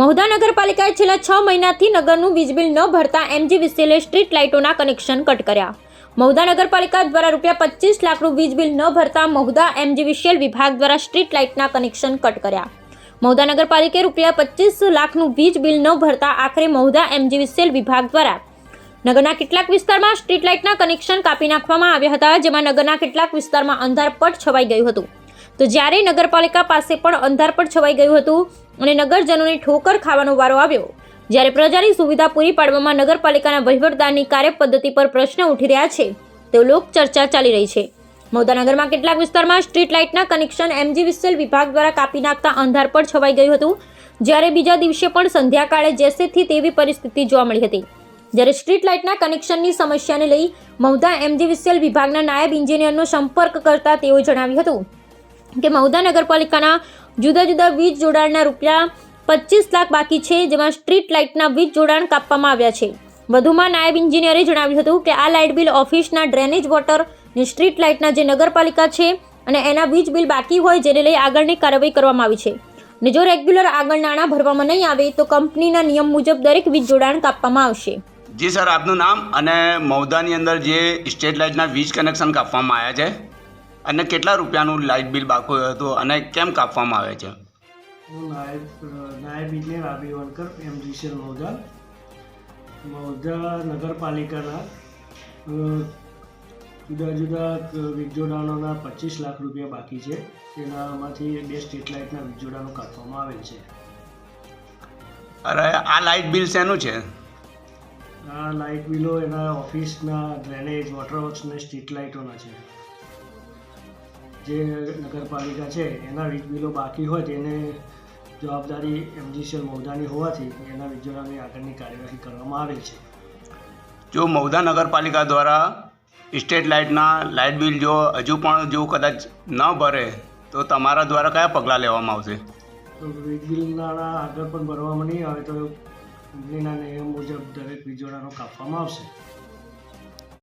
મહુધા નગરપાલિકાએ છેલ્લા છ મહિનાથી નગરનું વીજ બિલ ન ભરતા એમજી વિસેલે સ્ટ્રીટ લાઇટોના કનેક્શન કટ કર્યા. મહુધા નગરપાલિકા દ્વારા રૂપિયા પચીસ લાખનું વીજ બિલ ન ભરતા મહુધા એમજી વિશેલ વિભાગ દ્વારા સ્ટ્રીટ લાઇટના કનેક્શન કટ કર્યા. મહુધા નગરપાલિકાએ રૂપિયા પચીસ લાખનું વીજ બિલ ન ભરતા આખરે મહુધા એમજી વિસેલ વિભાગ દ્વારા નગરના કેટલાક વિસ્તારમાં સ્ટ્રીટ લાઇટના કનેક્શન કાપી નાખવામાં આવ્યા હતા, જેમાં નગરના કેટલાક વિસ્તારમાં અંધારપટ છવાઈ ગયું હતું. તો જ્યારે નગરપાલિકા પાસે પણ અંધારપટ છવાઈ ગયું હતું અને નગરજનોને ઠોકર ખાવાનો વારો આવ્યો, જ્યારે પ્રજાની સુવિધા પૂરી પાડવામાં નગરપાલિકાના વહીવટદારની કાર્યપદ્ધતિ પર પ્રશ્ન ઉઠી રહ્યા છે તેઓ લોકચર્ચા ચાલી રહી છે. મૌદાનગરમાં કેટલાક વિસ્તારમાં street લાઇટના connection M G V C L વિભાગ દ્વારા કાપી નાખતા અંધારપટ છવાઈ ગયું હતું, જ્યારે બીજા દિવસે પણ સંધ્યાકાળે જેસેથી તેવી પરિસ્થિતિ જોવા મળી હતી. જ્યારે સ્ટ્રીટ લાઇટના કનેક્શનની સમસ્યાને લઈ મહુધા એમજી વિસેલ વિભાગના નાયબ ઇન્જિનિયરનો સંપર્ક કરતા તેઓ જણાવ્યું હતું કે મહુધા નગરપાલિકાના જુદા જુદા વીજ જોડાણના રૂપિયા પચીસ લાખ બાકી છે, જેમાં સ્ટ્રીટ લાઇટના વીજ જોડાણ કાપવામાં આવ્યા છે. વધુમાં નાયબ ઇન્જિનિયરે જણાવ્યું હતું કે આ લાઇટ બિલ ઓફિસના ડ્રેનેજ વોટર સ્ટ્રીટ લાઇટના જે નગરપાલિકા છે અને એના વીજ બિલ બાકી હોય જેને લઈ આગળની કાર્યવાહી કરવામાં આવી છે. ને જો રેગ્યુલર આગળ નાણાં ભરવામાં નહીં આવે તો કંપનીના નિયમ મુજબ દરેક વીજ જોડાણ કાપવામાં આવશે. જી સર, આપનું નામ અને મૌદાની અંદર જે સ્ટેટ લાઇટના વીજ કનેક્શન કાપવામાં આવ્યા છે? અને કેટલા રૂપિયાનું લાઇટ બિલ બાકી હતું અને કેમ કાપવામાં આવે છે? હું નાયબ નાયબ ઇજનેર આબી વણકર એમ જીસીએલ મૌજા મૌજા નગરપાલિકાના જુદા જુદા વીજજોડાણોના પચીસ લાખ રૂપિયા બાકી છે. તેનામાંથી બે સ્ટ્રીટ લાઇટના વીજજોડાણો કાપવામાં આવેલ છે. અરે આ લાઇટ બિલ શેનું છે? આ લાઇટ બિલો એના ઓફિસના ડ્રેનેજ વોટર વર્ક્સ અને સ્ટ્રીટ લાઇટોના છે. જે નગરપાલિકા છે એના વીજ બિલો બાકી હોય તેને જવાબદારી એમજીસીએલ મૌદાની હોવાથી એના વીજ આગળની કાર્યવાહી કરવામાં આવે છે. જો મૌદા નગરપાલિકા દ્વારા સ્ટેટ લાઇટના લાઇટ બિલ જો હજુ પણ જો કદાચ ન ભરે તો તમારા દ્વારા કયા પગલાં લેવામાં આવશે? તો વીજ બિલના આગળ પણ ભરવામાં નહીં આવે તો કંપનીના નિયમ મુજબ દરેક વીજોડાનો કાપવામાં આવશે.